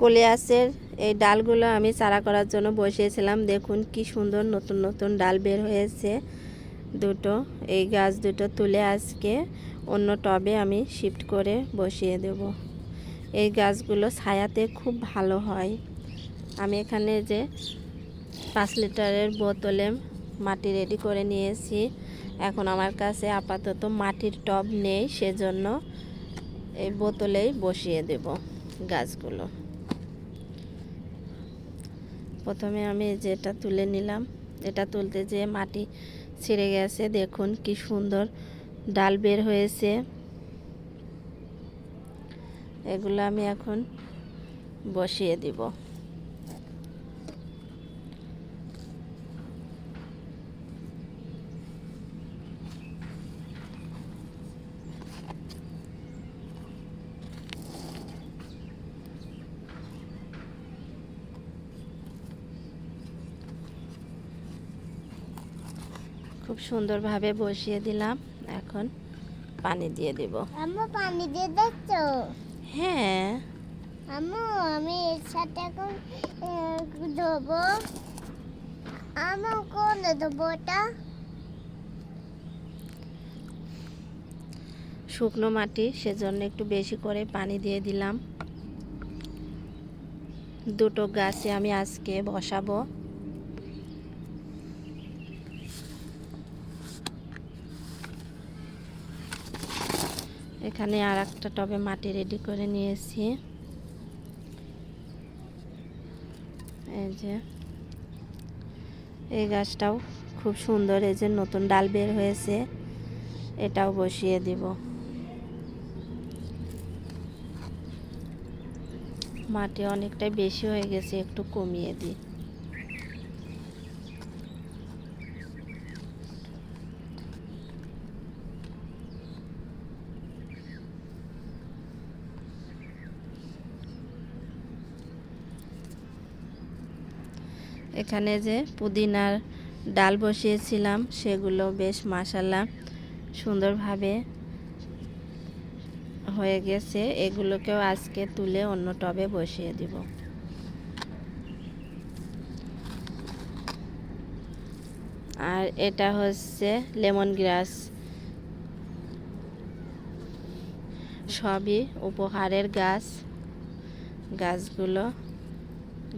কলিয়াসের এই ডালগুলো আমি চারা করার জন্য বসিয়েছিলাম। দেখুন কি সুন্দর নতুন নতুন ডাল বের হয়েছে দুটো। এই গাছ দুটো তুলে আজকে অন্য টবে আমি শিফট করে বসিয়ে দেব। এই গাছগুলো ছায়াতে খুব ভালো হয়। আমি এখানে যে পাঁচ লিটারের বোতলে মাটি রেডি করে নিয়েছি। এখন আমার কাছে আপাতত মাটির টব নেই, সেজন্য এই বোতলেই বসিয়ে দেব গাছগুলো। প্রথমে আমি যেটা তুলে নিলাম, এটা তুলতে যে মাটি ছিঁড়ে গেছে। দেখুন কি সুন্দর ডাল বের হয়েছে। এগুলো আমি এখন বসিয়ে দিব। খুব সুন্দরভাবে বসিয়ে দিলাম। এখন পানি দিয়ে দেব। আম্মু পানি দিয়ে দেখছ? হ্যাঁ। আম্মু আমি এর সাথে এখন দেবো আম্মু কোনে দেবো ওটা? শুকনো মাটি সেজন্য একটু বেশি করে পানি দিয়ে দিলাম। দুটো গাছে আমি আজকে বসাবো। এখানে আর একটা টবে মাটি রেডি করে নিয়েছি। এই যে, এই গাছটাও খুব সুন্দর, এই যে নতুন ডাল বের হয়েছে, এটাও বসিয়ে দিব। মাটি অনেকটাই বেশি হয়ে গেছে, একটু কমিয়ে দিই। এখানে যে পুদিনার ডাল বসিয়েছিলাম, সেগুলো বেশ মাসালা সুন্দরভাবে হয়ে গেছে। এগুলোকেও আজকে তুলে অন্য টবে বসিয়ে দিব। আর এটা হচ্ছে লেমন গ্রাস। সবই উপহারের গাছ। গাছগুলো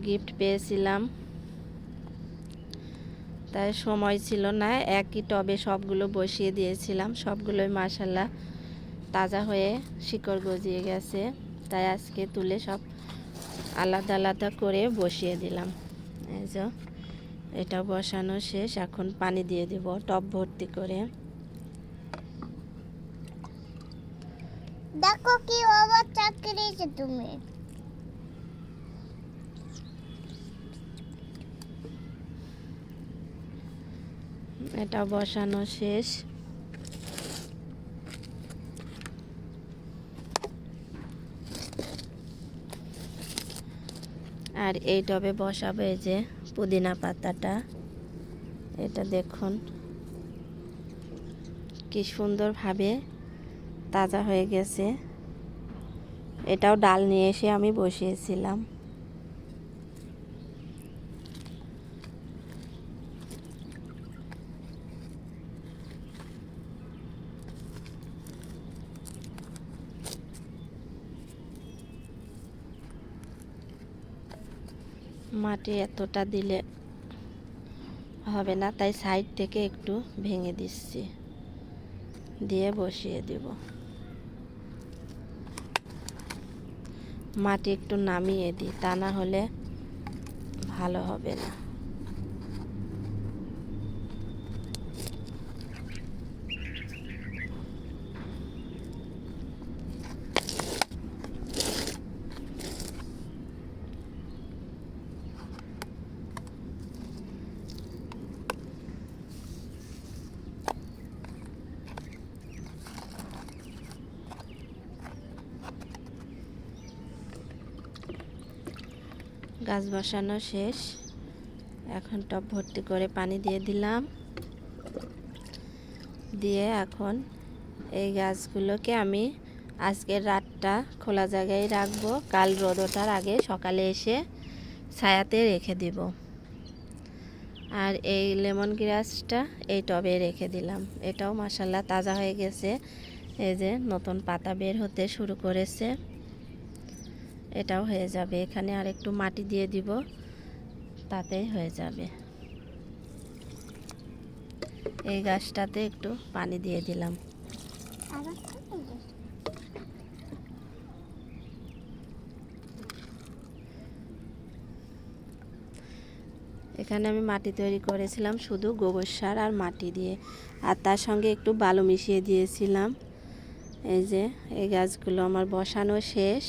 গিফট পেয়েছিলাম। তাই সময় ছিল না, একই টবে সবগুলো বসিয়ে দিয়েছিলাম। সবগুলোই মাসাল্লাহ তাজা হয়ে শিকড় গজিয়ে গেছে। তাই আজকে তুলে সব আলাদা আলাদা করে বসিয়ে দিলাম। এই যে, এটা বসানো শেষ। এখন পানি দিয়ে দেব টব ভর্তি করে। দেখো কি করেছ তুমি? এটা বসানো শেষ। আর এই টবে বসাবো এই যে পুদিনা পাতাটা। এটা দেখুন, কি সুন্দরভাবে তাজা হয়ে গেছে। এটাও ডাল নিয়ে এসে আমি বসিয়েছিলাম। মাটি এতটা দিলে হবে না, তাই সাইড থেকে একটু ভেঙে দিচ্ছি। দিয়ে বসিয়ে দেব। মাটি একটু নামিয়ে দিই, তা না হলে ভালো হবে না। গাছ বসানো শেষ। এখন টব ভর্তি করে পানি দিয়ে দিলাম। দিয়ে এখন এই গাছগুলোকে আমি আজকে রাতটা খোলা জায়গায় রাখব। কাল রোদ ওঠার আগে সকালে এসে ছায়াতে রেখে দিব। আর এই লেমন গ্রাসটা এই টবে রেখে দিলাম। এটাও মাসাল্লাহ তাজা হয়ে গেছে। এই যে নতুন পাতা বের হতে শুরু করেছে। এটাও হয়ে যাবে। এখানে আর একটু মাটি দিয়ে দিব, তাতেই হয়ে যাবে। এই গাছটাতে একটু পানি দিয়ে দিলাম। এখানে আমি মাটি তৈরি করেছিলাম শুধু গোবর সার আর মাটি দিয়ে। আর তার সঙ্গে একটু বালু মিশিয়ে দিয়েছিলাম। এই যে, এই গাছগুলো আমার বসানো শেষ।